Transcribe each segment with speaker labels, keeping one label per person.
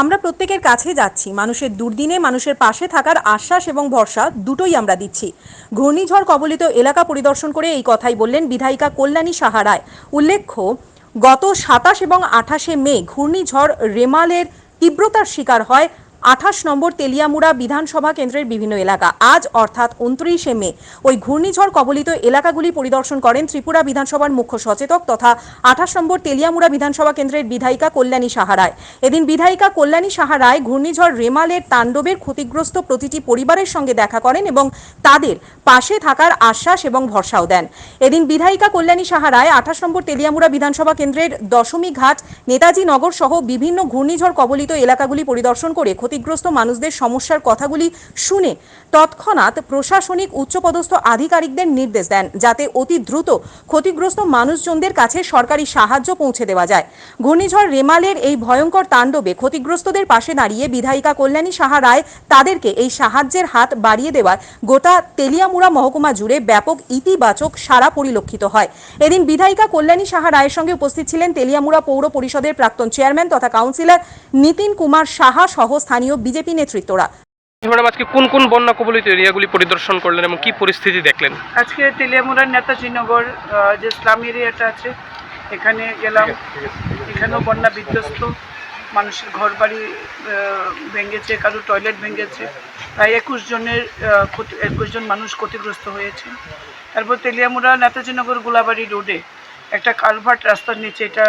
Speaker 1: আমরা প্রত্যেকের কাছে যাচ্ছি। মানুষের দুর্দিনে, মানুষের পাশে থাকার আশ্বাস এবং ভরসা দুটোই আমরা দিচ্ছি। ঘূর্ণিঝড় কবলিত এলাকা পরিদর্শন করে এই কথাই বললেন বিধায়িকা কল্যাণী সাহারায় উল্লেখ্য, গত সাতাশ এবং আঠাশে মে ঘূর্ণিঝড় রেমালের তীব্রতার শিকার হয় আঠাশ নম্বর তেলিয়ামুড়া বিধানসভা কেন্দ্রের বিভিন্ন এলাকা। আজ অর্থাৎ উনত্রিশে মে, ওই ঘূর্ণিঝড় কবলিত এলাকাগুলি পরিদর্শন করেন ত্রিপুরা বিধানসভার মুখ্য সচেতক তথা আঠাশ নম্বর তেলিয়ামুড়া বিধানসভা কেন্দ্রের বিধায়িকা কল্যাণী সাহারায় এদিন বিধায়িকা কল্যাণী সাহারায় ঘূর্ণিঝড় রেমালের তাণ্ডবের ক্ষতিগ্রস্ত প্রতিটি পরিবারের সঙ্গে দেখা করেন এবং তাদের পাশে থাকার আশ্বাস এবং ভরসাও দেন। এদিন বিধায়িকা কল্যাণী সাহারায় আঠাশ নম্বর তেলিয়ামুড়া বিধানসভা কেন্দ্রের দশমী ঘাট, নেতাজি নগর সহ বিভিন্ন ঘূর্ণিঝড় কবলিত এলাকাগুলি পরিদর্শন করে ক্ষতিগ্রস্ত মানুষদের সমস্যার কথাগুলি শুনে তৎক্ষণাৎ প্রশাসনিক উচ্চপদস্থ আধিকারিকদের নির্দেশ দেন যাতে অতি দ্রুত ক্ষতিগ্রস্ত মানুষজনদের কাছে সরকারি সাহায্য পৌঁছে দেওয়া যায়। ঘূর্ণিঝড় রেমালের এই ভয়ঙ্কর তাণ্ডবে ক্ষতিগ্রস্তদের পাশে দাঁড়িয়ে বিধায়িকা কল্যাণী সাহা রায় তাদেরকে এই সাহায্যের হাত বাড়িয়ে দেওয়ায় গোটা তেলিয়ামুড়া মহকুমা জুড়ে ব্যাপক ইতিবাচক সারা পরিলক্ষিত হয়। এদিন বিধায়িকা কল্যাণী সাহা রায়ের সঙ্গে উপস্থিত ছিলেন তেলিয়ামুড়া পৌর পরিষদের প্রাক্তন চেয়ারম্যান তথা কাউন্সিলর নিতিন কুমার সাহা সহ স্থানীয় বিজেপি নেতৃত্বরা।
Speaker 2: ম্যাডাম আজকে কোন কোন বন্যা কবলিত এরিয়াগুলি পরিদর্শন করলেন এবং কি পরিস্থিতি দেখলেন?
Speaker 3: আজকে তেলিয়ামুড়ার নেতাজিনগর যে স্লাম এরিয়াটা আছে এখানে গেলাম। এখানেও বন্যা বিধ্বস্ত। মানুষের ঘর বাড়ি ভেঙেছে কারও টয়লেট ভেঙেছে। প্রায় একুশ জনের একুশ জন মানুষ ক্ষতিগ্রস্ত হয়েছে। তারপর তেলিয়ামুড়া নেতাজিনগর গোলাবাড়ি রোডে একটা কালভার্ট রাস্তার নিচে এটা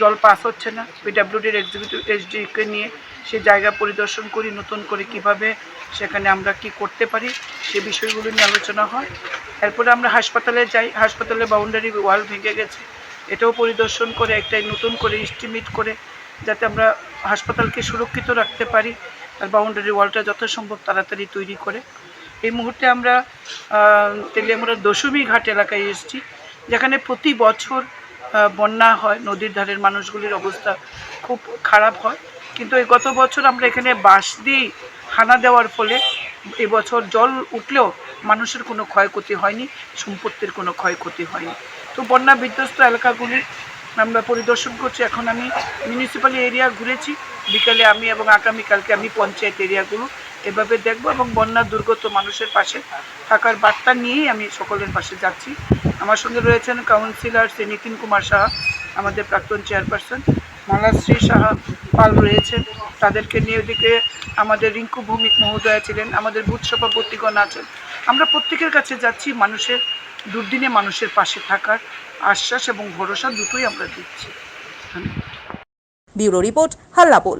Speaker 3: জল পাস হচ্ছে না। পিডাব্লিউডির এক্সিকিউটিভ এইচডিকে নিয়ে সে জায়গা পরিদর্শন করি, নতুন করে কীভাবে সেখানে আমরা কি করতে পারি, সে বিষয়গুলো নিয়ে আলোচনা হয়। এরপরে আমরা হাসপাতালে যাই, হাসপাতালে বাউন্ডারি ওয়াল ভেঙে গেছে। এটাও পরিদর্শন করে, একটাই নতুন করে এস্টিমেট করে, যাতে আমরা হাসপাতালকে সুরক্ষিত রাখতে পারি আর বাউন্ডারি ওয়ালটা যথাসম্ভব তাড়াতাড়ি তৈরি করে। এই মুহূর্তে আমরা তেলিয়ামুড়ার দশমী ঘাট এলাকায় এসেছি, যেখানে প্রতি বছর বন্যা হয়, নদীর ধারের মানুষগুলির অবস্থা খুব খারাপ হয়। কিন্তু এই গত বছর আমরা এখানে বাঁশ দিয়েই হানা দেওয়ার ফলে এবছর জল উঠলেও মানুষের কোনো ক্ষয়ক্ষতি হয়নি, সম্পত্তির কোনো ক্ষয়ক্ষতি হয়নি। তো বন্যা বিধ্বস্ত এলাকাগুলি আমরা পরিদর্শন করছি। এখন আমি মিউনিসিপ্যাল এরিয়া ঘুরেছি। বিকালে আমি এবং আগামীকালকে আমি পঞ্চায়েত এরিয়াগুলো এভাবে দেখব এবং বন্যা দুর্গত মানুষের পাশে থাকার বার্তা নিয়েই আমি সকলের পাশে যাচ্ছি। আমার সঙ্গে রয়েছেন কাউন্সিলর শ্রী নীতিন কুমার সাহা, আমাদের প্রাক্তন চেয়ারপারসন মালাশ্রী সাহা পাল রয়েছেন। তাদেরকে নিয়ে ওদিকে আমাদের রিঙ্কু ভৌমিক মহোদয়া ছিলেন। আমাদের বুথ সভাপতিগণ আছেন। আমরা প্রত্যেকের কাছে যাচ্ছি মানুষের দুর্দিনে মানুষের পাশে থাকার আশ্বাস এবং ভরসা দুটোই আমরা দিচ্ছি।
Speaker 1: Bureau report হাল্লাপোল।